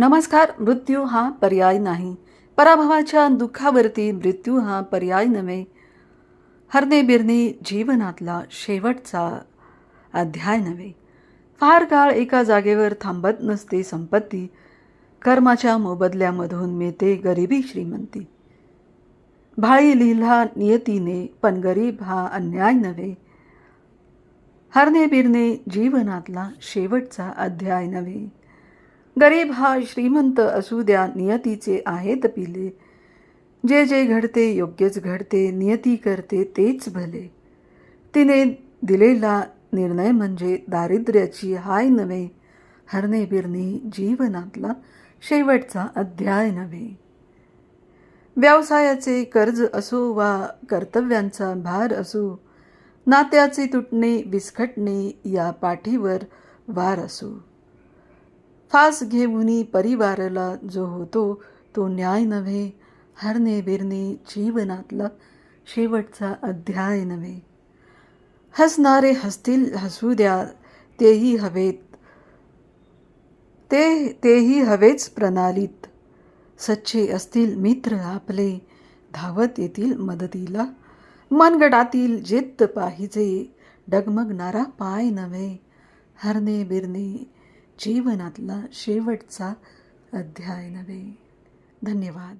नमस्कार मृत्यू हा पर्याय नाही. पराभवाच्या दुःखावरती मृत्यू हा पर्याय नव्हे. हरणे बिरणे जीवनातला शेवटचा अध्याय नव्हे. फार काळ एका जागेवर थांबत नसते संपत्ती. कर्माच्या मोबदल्यामधून मिळते गरिबी श्रीमंती. भाळी लिहिला नियतीने पण गरीब हा अन्याय नव्हे. हरणे बिरणे जीवनातला शेवटचा अध्याय नव्हे. गरीब हा श्रीमंत असू द्या नियतीचे आहेत पिले. जे जे घडते योग्यच घडते नियती करते तेच भले. तिने दिलेला निर्णय म्हणजे दारिद्र्याची हाय नव्हे हरणे बिरणे जीवनातला शेवटचा अध्याय नव्हे. व्यवसायाचे कर्ज असो वा कर्तव्यांचा भार असो नात्याचे तुटणे विस्कटणे या पाठीवर वार असो. फास घेऊनी परिवाराला जो होतो तो न्याय नव्हे. हरणे बिरणे जीवनातला शेवटचा अध्याय नव्हे. हसणारे हसतील हसू द्या तेही हवेत. ते तेही हवेच प्रणालीत. सच्चे असतील मित्र आपले धावत येतील मदतीला. मनगडातील जिद्द पाहिजे डगमगणारा पाय नव्हे. हरणे बिरणे जीवनातला शेवटचा अध्याय नव्हे. धन्यवाद.